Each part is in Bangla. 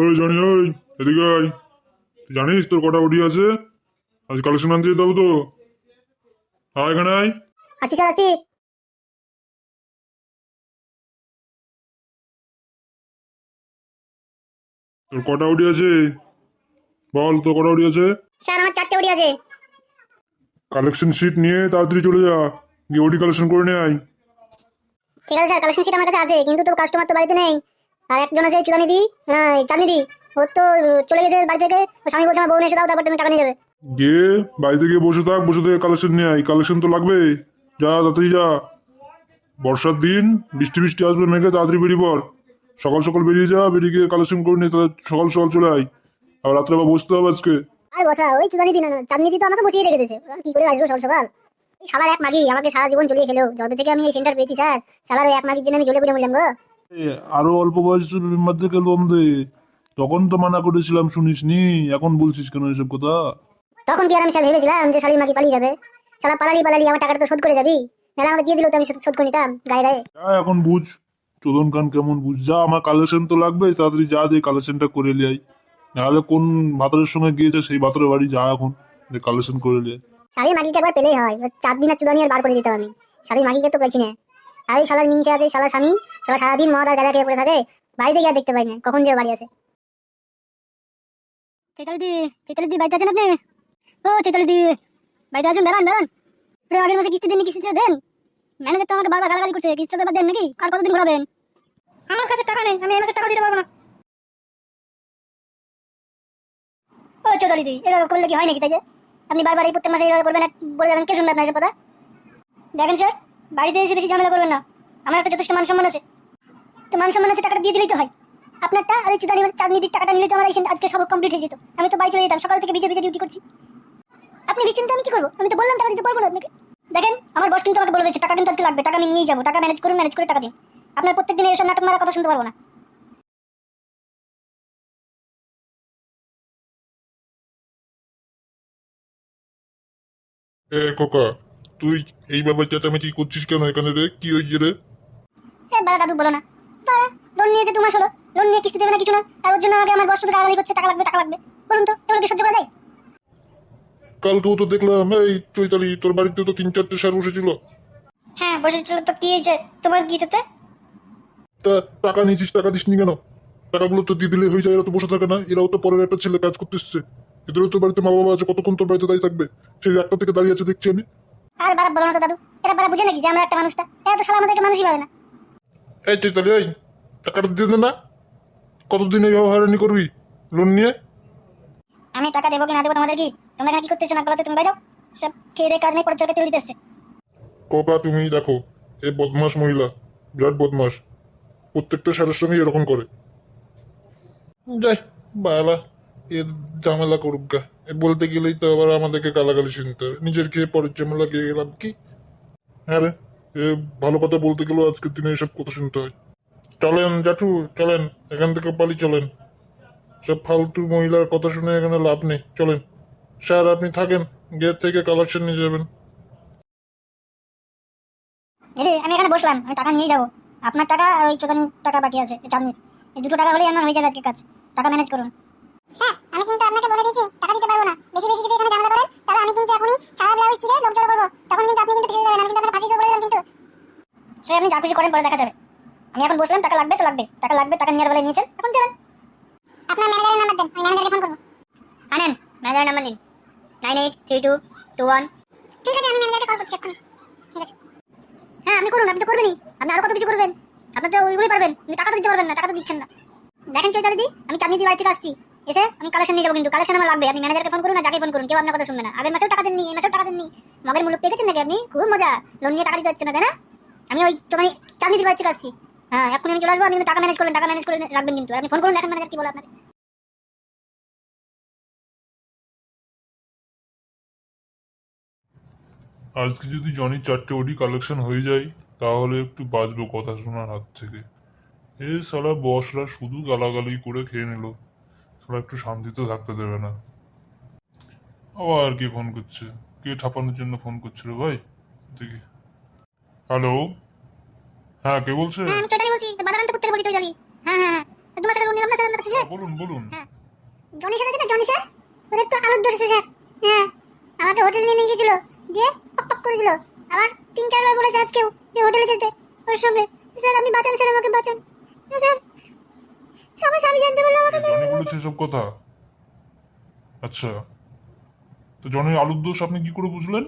ওই জানি ওই এদিকে আয়। তুই জানিস তোর কটা ওডি আছে? আজ কালেকশন আনতে যেতে হবে তো। আয় এখানে আয়। আসছি স্যার তোর কটা ওডি আছে? বল তোর কটা ওডি আছে? স্যার আমার চারটে ওডি আছে। কালেকশন শিট নিয়ে তাড়াতাড়ি চলে যা। গিয়ে ওডি কালেকশন করে নিয়ে আয়। ঠিক আছে স্যার কালেকশন শিট আমার কাছে আছে কিন্তু তো কাস্টমার তো বাড়িতে নেই। আর একজন আছে চুদানি দি হ্যাঁ চাঁদনি দি ওর তো চলে গেছে বাড়ি থেকে। স্বামী বলছে আমার বউ এসে দাও তারপর তুমি টাকা নিয়ে যাবে। গিয়ে বাড়িতে গিয়ে বসে থাক বসে থেকে কালেকশন নিয়ে আয়। কালেকশন তো লাগবে যা তাড়াতাড়ি যা। বর্ষার দিন বৃষ্টি বৃষ্টি আসবে মেঘে তাড়াতাড়ি বেরিয়ে পর সকাল সকাল বেরিয়ে যা বেরিয়ে গিয়ে কালেকশন করে নিয়ে তাহলে সকাল সকাল চলে আয়। আর রাত্রে আবার বসতে হবে আজকে। আর বসা ওই চুদানি দি না চাঁদনি দি তো আমাকে বসিয়ে রেখে দিয়েছে। কি করে আসব সকাল সকাল? সালার এক মাগি আমাকে সারা জীবন জ্বলিয়ে খেলো যবে থেকে আমি এই সেন্টার পেয়েছি স্যার সালার ওই এক মাগির জন্য আমি জ্বলে পড়ে মরলাম গো। আরও অল্প বয়সের মেম্বার থেকে লোন দে তখন তো মানা করেছিলাম শুনিসনি এখন বলছিস কেন এসব কথা? তখন কি আর আমি স্যার ভেবেছিলাম যে শালির মাগি পালিয়ে যাবে? সালা পালালি পালালি আমার টাকাটা তো শোধ করে যাবি? নাহলে আমাকে দিয়ে দিল তো আমি শোধ- করে নিতাম গায়ে গায়ে। যা এখন বুঝ। চোদন খান কেমন বুঝ। যা আমার কালেকশন তো লাগবে তাড়াতাড়ি যা দিয়ে কালেকশনটা করে লিয়াই নাহলে কোন ভাতরের সঙ্গে গিয়েছে সেই ভাতরের বাড়ি যা এখন যে কালেকশন করে লিয়াই শালির মাগিকে একবার পেলেই হয় চার দিন আর চুদানি আর বার করে দিতাম আমি। শালির মাগিকে তো পেয়েছি না। আর ওই শালার মিংসে আছে, শালার স্বামী। শালা সারাদিন মদ আর গাঁদা খেয়ে পড়ে থাকে। বাড়িতে গিয়ে দেখতে পাই না। কখন যে বাড়ি আসে। চৈতালি দি চৈতালি দি বাড়িতে আছেন আপনি? ও চৈতালি দি বাড়িতে আছেন? দাঁড়ান দাঁড়ান পুরো আগের মাসে কিস্তি দেন দেন। ম্যানেজার তো আমাকে বারবার গালাগালি করছে। দেন নাকি? আর কতদিন ঘোরাবেন? আমার কাছে টাকা নেই। আমি এই মাসে টাকা দিতে পারব না। ও চৌধুরী দি এরকম করলে কি হয় নাকি তাই যে? আপনি বারবার এই প্রত্যেক মাসে এইভাবে করবেন বলে যাবেন? কে শুনবে আপনার এসব কথা? দেখেন স্যার বাড়িতে এসে বেশি ঝামেলা করবেন না। আমার একটা যথেষ্ট মান সম্মান আছে। তো মান সম্মান আছে, টাকাটা দিয়ে দিলেই তো হয়। আপনারটা আর এই চুদানি চাঁদনি দিক টাকাটা নিলে তো আমার আজকে সব কমপ্লিট হয়ে যেত। আমি তো বাড়ি চলে যেতাম, সকাল থেকে ভিজে ভিজে ডিউটি করছি। আপনি বিচেন তো আমি কি করব? আমি তো বললাম টাকা দিতে পারব না আপনাকে। দেখেন, আমার বস কিন্তু আমাকে বলে দিচ্ছে টাকা কিন্তু আজকে লাগবে, টাকা আমি নিয়েই যাব। টাকা ম্যানেজ করুন ম্যানেজ করে টাকা দিন। আপনার প্রত্যেক দিন এসব নাটক মারার কথা শুনতে পারব না। এ কোকা তুই এই এইভাবে চেঁচামেচি করছিস কেন এখানে রে? কি হয়েছে রে? এ বাড়া দাদু বলো না। বাড়া লোন নিয়েছে দু মাস হলো লোন নিয়ে কিস্তি দেবে না কিছু না আর ওর জন্য আমাকে আমার বস গালাগালি করছে টাকা লাগবে টাকা লাগবে। বলুন তো এগুলো কি সহ্য করা যায়? কালকেও তো দেখলাম এই চৈতালি তোর বাড়িতে তো তিন চারটে সার বসেছিল। হ্যাঁ বসেছিল তো কি হয়েছে? তোমার কি তাতে তা? টাকা নিয়েছিস টাকা দিসনি কেন? টাকাগুলো তো দিয়ে দিলে হয়ে যায় এরা তো বসে থাকে না এরাও তো পরের একটা ছেলে কাজ করতে এসছে। এদেরও তো বাড়িতে মা বাবা আছে কতক্ষণ তোর বাড়িতে দাঁড়িয়ে থাকবে? সেই একটা থেকে দাঁড়িয়ে আছে দেখছি আমি। আর বাড়া বলো না তো দাদু এরা বাড়া বুঝে নাকি যে আমরা একটা মানুষটা? এরা তো সালা আমাদেরকে মানুষই পাবে না। এই চৈতালি এই টাকাটা দিয়ে দে না। কতদিন এইভাবে হয়রানি করবি লোন নিয়ে? আমি টাকা দেবো কি না দেবো তোমাদের কি? তোমরা এখানে কি করতেছো না বলাতে তুমি বাইরো সব খেয়ে দিয়ে কাজ নেই পরে চোখে তেল দিতে এসছে কোকা তুমি দেখো এই বদমাস মহিলা বিরাট বদমাস প্রত্যেকটা স্যারের সঙ্গে এরকম করে। যাই বালা এ ঝামেলা করুক গা। বলতে গেলেই তো আবার আমাদেরকে গালাগালি শুনতে হবে। নিজের খেয়ে পরের ঝামেলা গিয়ে গেলাম কি? হ্যাঁ রে, এ ভালো কথা বলতে গেলেও আজকের দিনে এসব কথা শুনতে হয়। চলেন জাঠু চলেন, এখান থেকে পালি চলেন। সব ফালতু মহিলার কথা শুনে এখানে লাভ নেই, চলেন। স্যার, আপনি থাকেন, গেট থেকে কালেকশন নিয়ে যাবেন। দিদি, আমি এখানে বসলাম, আমি টাকা নিয়ে যাব। আপনার টাকা আর ওই চোদানি টাকা বাকি আছে চাঁদনির। এই দুটো টাকা হলেই আমার হয়ে যাবে আজকে কাজ। টাকা ম্যানেজ করুন। স্যার আমি কিন্তু আপনাকে বলে দিয়েছি টাকা দিতে পারব না। বেশি বেশি যদি এখানে ঝামেলা করেন তাহলে আমি কিন্তু এখনই সারা ব্লাউজ ছিঁড়ে লোক জড়ো করব তখন কিন্তু আপনি কিন্তু ফেসে যাবেন আমি কিন্তু আপনাকে ফাঁসি করে কিন্তু। সে আপনি যা খুশি করেন পরে দেখা যাবে। আমি এখন বসলাম টাকা লাগবে তো লাগবে। টাকা লাগবে টাকা নেওয়ার বেলায় নিয়েছেন এখন দেবেন। আপনার ম্যানেজারের নাম্বার দেন আমি ম্যানেজারকে ফোন করব। আনেন ম্যানেজার নাম্বার নিন। Nine eight three two two one. ঠিক আছে আমি ম্যানেজারকে কল করছি এক্ষুনি। ঠিক আছে। হ্যাঁ আপনি করুন আপনি তো করবেনই। আপনি আরও কত কিছু করবেন? আপনি তো ওইগুলোই পারবেন। কিন্তু টাকা তো দিতে পারবেন না টাকা তো দিচ্ছেন না। দেখেন চৈতালি দি আমি চাঁদনি বাড়ি থেকে আসছি। এসে আমি কালেকশন নিয়ে যাব কিন্তু। কালেকশন আমার লাগবে। আপনি ম্যানেজারকে ফোন করুন না যাকে ফোন করুন, কেউ আপনার কথা শুনবে না। আগের মাসেও টাকা দেননি, এই মাসেও টাকা দেননি। মগের মূল্য পেয়ে গেছেন নাকি আপনি? খুব মজা। লোন নিয়ে টাকা দিতে হচ্ছে না, তাই না? আমি ওই তোমার চাঁদনি দি বাড়ি থেকে আসছি। হ্যাঁ এখন আমি চলে আসব, আপনি টাকা ম্যানেজ করবেন, টাকা ম্যানেজ করে রাখবেন কিন্তু। আপনি ফোন করুন, দেখেন ম্যানেজার কি বলে আপনাকে। আজকে যদি জনি চারটে ওডি কালেকশন হয়ে যায়, তাহলে একটু বাঁচবো কথা শোনার হাত থেকে। এ সালা বসরা শুধু গালাগালি করে খেয়ে নিল। সালা একটু শান্তিতে থাকতে দেবে না। আবার কে ফোন করছে? কে ঠাপানোর জন্য ফোন করছিল ভাই? দেখি হ্যালো হ্যাঁ কে বলছে? হ্যাঁ আমি বলছি। বলছি চৈতালি হ্যাঁ হ্যাঁ হ্যাঁ। লোন নিলাম না স্যার আপনার কাছে হ্যাঁ? বলুন বলুন। জনি স্যার আছে না? Johnny sir? ওর একটু আলুর দোষ আছে স্যার। হ্যাঁ। আমাকে হোটেলে নিয়ে নিয়ে গেছিল দিয়ে পক পক করেছিল। আবার তিন চারবার বলেছে আজকেও যে হোটেলে যেতে ওর সঙ্গে। স্যার আপনি বাঁচান স্যার আমাকে বাঁচান। স্যার সবাই স্বামী জানতে পারলে আমাকে মেরে জনি বলেছে সব কথা। আচ্ছা। তো জনের আলুর দোষ আপনি কি করে বুঝলেন?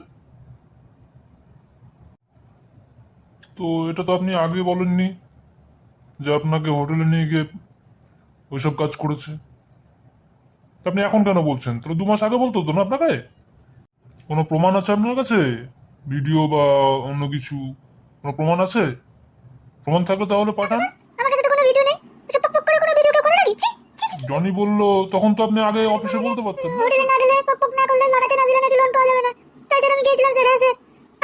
তো এটা তো আপনি আগে বলেননি যে আপনাকে হোটেলে নিয়ে গিয়ে ওইসব কাজ করেছে। আপনি এখন কেন বলছেন? তাহলে দু মাস আগে বলতো তো না আপনাকে? কোনো প্রমাণ আছে আপনার কাছে? ভিডিও বা অন্য কিছু কোনো প্রমাণ আছে? প্রমাণ থাকলে তাহলে পাঠান। আমার কাছে তো কোনো ভিডিও নেই। পক পক করে ছি। জনি বলল তখন তো আপনি আগে অফিসে বলতে পারতেন না? হোটেলে না গেলে পক পক না করলে লাগাতে না দিলে নাকি লোন পাওয়া যাবে না। তাই স্যার আমি গিয়েছিলাম স্যার স্যার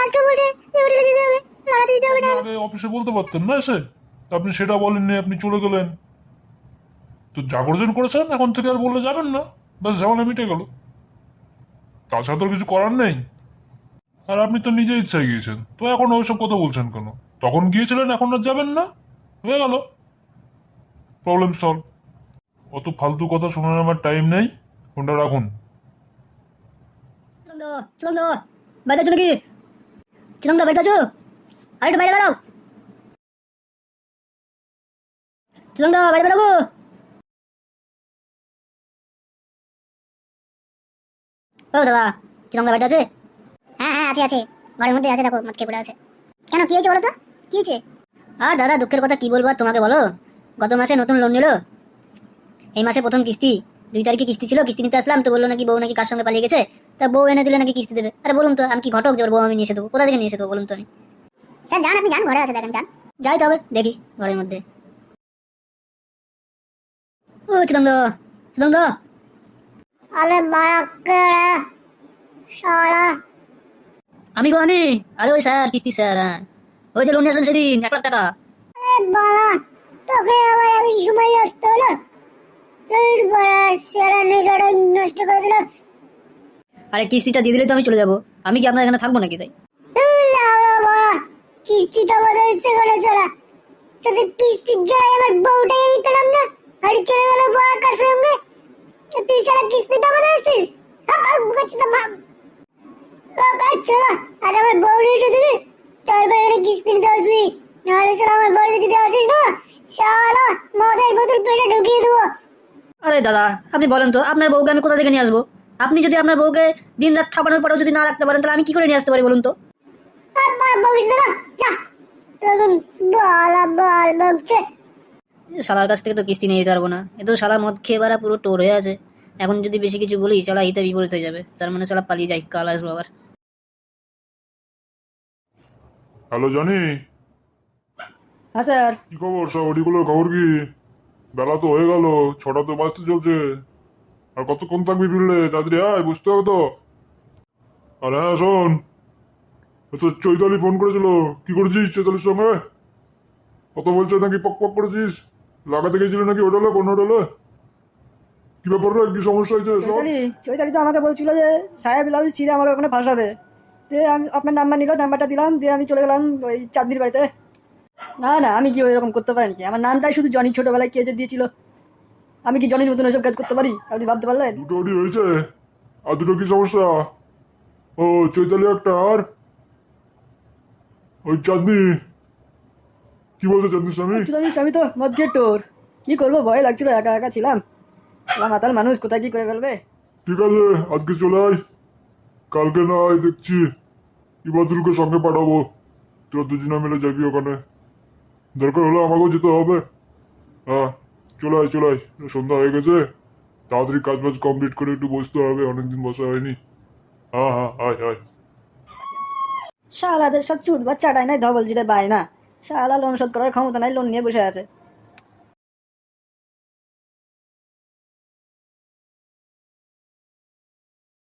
আজকে বলছে যে হোটেলে যেতে হবে লাগাতে দিতে হবে না। আগে অফিসে বলতে পারতেন না এসে? তা আপনি সেটা বলেননি আপনি চলে গেলেন। তো জাগরজন করেছেন এখন থেকে আর বললে যাবেন না। ব্যাস ঝামেলা মিটে গেল। তাছাড়া তো আর কিছু করার নেই। আর আপনি তো নিজে ইচ্ছায় গিয়েছেন। তো এখন ওইসব কথা বলছেন কেন? তখন গিয়েছিলেন এখন আর যাবেন না? হয়ে গেল। প্রবলেম সলভ অত ফালতু কথা শোনার আমার টাইম নেই। ফোনটা রাখুন। বাইরে আছো নাকি? চলন্ত বাইরে আছো? আর একটু বাইরে বেরো। চলন্ত বাইরে বেরো গো। ও দাদা চলন্ত বাইরে আছে? হ্যাঁ হ্যাঁ আছে আছে। ঘরের মধ্যে আছে দেখো পড়ে আছে। কেন কি হয়েছে বলো তো? কি হয়েছে? আর দাদা দুঃখের কথা কি বলব আর তোমাকে বলো? গত মাসে নতুন লোন নিল। এই মাসে প্রথম কিস্তি দুই তারিখে কিস্তি ছিল কিস্তি নিতে আসলাম তো বলল নাকি বউ নাকি কার সঙ্গে পালিয়ে গেছে? তা বউ এনে দিলে নাকি কিস্তি দেবে? আরে বলুন তো আমি কি ঘটক যে ওর বউ আমি নিয়ে এসে দেবো? কোথা থেকে নিয়ে এসে দেবো বলুন তো আমি? স্যার যান আপনি যান ঘরে আছে দেখেন যান। যাই তবে দেখি ঘরের মধ্যে। ও চুদঙ্গ চুদঙ্গ বারাক্কেরা শালা আমি গো আমি আরে ওই স্যার কিস্তি স্যার হ্যাঁ। ওই যে লোন নিয়ে আসলেন সেদিন এক লাখ টাকা। আরে বালা তোকে আবার সময় আসতে হলো তোর বড় সেরা নেশাটা নষ্ট করে দিল। আরে কিস্তিটা দিয়ে দিলে তো আমি চলে যাব। আমি কি আপনার এখানে থাকব নাকি তাই? লাউড়া বড়া কিস্তিটা ইচ্ছে করে চলা। তোদের কিস্তির জন্য আমার বউটাই আমি পেলাম না আর চলে গেল বড় কার সঙ্গে তুই সারা কিস্তিটা বোধহয় আসছিস ভাগ করছিস তো ভাগ ভাগ। আর আমার বউ নিয়ে এসে দিবি। তারপরে এখানে কিস্তি নিতে আসবি। নাহলে সালা আমার বাড়িতে যদি আসিস না মদের বোতল পেটে ঢুকিয়ে দেবো। আরে দাদা আপনি বলেন তো আপনার বউকে আমি কোথা থেকে নিয়ে আসব? আপনি যদি আপনার বউকে দিন রাত থাপানোর পরেও যদি না রাখতে পারেন তাহলে আমি কি করে নিয়ে আসতে পারি বলুন তো? শালার কাছ থেকে তো কিস্তি নিয়ে যেতে পারব না। এ তো শালা মদ খেয়ে বারা পুরো টোর হয়ে আছে। এখন যদি বেশি কিছু বলি শালা হিতে বিপরীত হয়ে যাবে। তার মানে শালা পালিয়ে যাই কাল আসব আবার। Hello Johnny. হ্যাঁ স্যার। কি খবর? সব খবর কি? বেলা তো হয়ে গেল, ছটা তো বাজতে চলছে। আর কতক্ষণ থাকবি ফিরলে? তাড়াতাড়ি আয়, বুঝতে হবে তো। আর হ্যাঁ শোন তো চৈতালি ফোন করেছিল। কি করেছিস চৈতালির সঙ্গে? কত বলছে নাকি পক পক করেছিস? লাগাতে গেছিলি নাকি হোটেলে, কোন হোটেলে? কি ব্যাপার রে, কি সমস্যা হয়েছে? চৈতালি চৈতালি তো আমাকে বলছিল যে, সাহেব ব্লাউজ ছিঁড়ে আমাকে ওখানে ফাঁসাবে। দিয়ে আমি আপনার নাম্বার নিল নাম্বারটা দিলাম, দিয়ে আমি চলে গেলাম ওই চাঁদনির বাড়িতে। না না আমি কি ওইরকম করতে পারি নাকি আমার নামটাই শুধু জনি ছোটোবেলায় কে যে দিয়েছিল। আমি কি জনির মতন ওইসব কাজ করতে পারি? আপনি ভাবতে পারলেন? দুটো হয়েছে। আর দুটো কি সমস্যা? ও চৈতালি একটা আর? ওই চাঁদনি। কি বলছে চাঁদনি স্বামী? চৈতালি আমি তো মদ খেয়ে টোর। কি করব ভয় লাগছিল একা একা ছিলাম। এবার মাতাল মানুষ কোথায় কি করে ফেলবে? ঠিক আছে আজকে চলে আয়। কালকে না আয় দেখছি। ইবাদুলকে সঙ্গে পাঠাবো। তোরা দুজনে মিলে যাবি ওখানে। দরকার হলে আমাকেও যেতে হবে। হ্যাঁ চলে আয় চলে আয়। সন্ধ্যা হয়ে গেছে। তাড়াতাড়ি কাজ বাজ কমপ্লিট করে একটু বসতে হবে। অনেকদিন বসা হয়নি। হ্যাঁ হ্যাঁ আয় আয়। শালাদের সব চুদ বাচ্চাটাই নাই, ধবল জিরে বাই না শালা, লোন শোধ করার ক্ষমতা নাই, লোন নিয়ে বসে আছে।